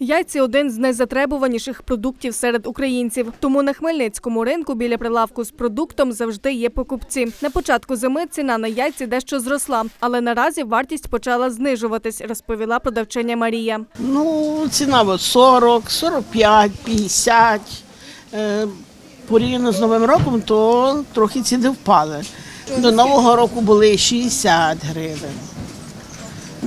Яйці один з найзатребуваніших продуктів серед українців. Тому на Хмельницькому ринку біля прилавку з продуктом завжди є покупці. На початку зими ціна на яйці дещо зросла, але наразі вартість почала знижуватись, розповіла продавчиня Марія. Ну, ціна от 40, 45, 50. Е, порівняно з Новим роком, то трохи ціни впали. До Нового року були 60 гривень.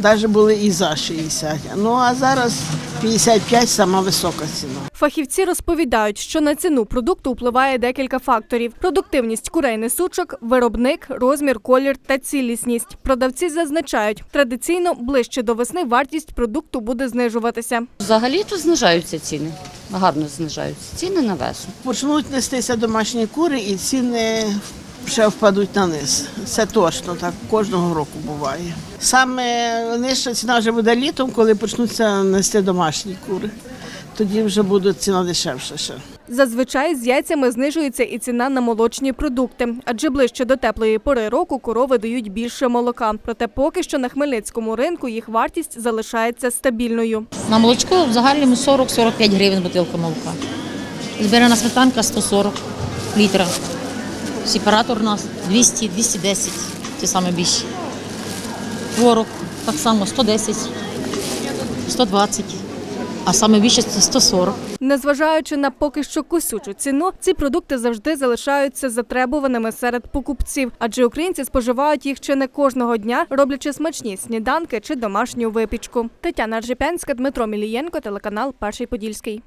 Навіть були і за 60. Ну а зараз 55 сама висока ціна. Фахівці розповідають, що на ціну продукту впливає декілька факторів: продуктивність курей несучок, виробник, розмір, колір та цілісність. Продавці зазначають, традиційно ближче до весни вартість продукту буде знижуватися. Взагалі то знижаються ціни. Гарно знижаються ціни на весну. Почнуть нестися домашні кури і ціни ще впадуть на низ. Це точно так кожного року буває. Саме нижча ціна вже буде літом, коли почнуться нести домашні кури. Тоді вже буде ціна дешевша ще. Зазвичай з яйцями знижується і ціна на молочні продукти, адже ближче до теплої пори року корови дають більше молока. Проте поки що на Хмельницькому ринку їх вартість залишається стабільною. На молочко в загальному 40-45 гривень бутилка молока. Збирана сметанка 140 літра. Сепаратор у нас 200-210, ті саме більші. Творог так само 110, 120, а саме більше це 140. Незважаючи на поки що косючу ціну, ці продукти завжди залишаються затребуваними серед покупців, адже українці споживають їх чи не кожного дня, роблячи смачні сніданки чи домашню випічку. Тетяна Ржепянська, Дмитро Мілієнко, телеканал Перший Подільський.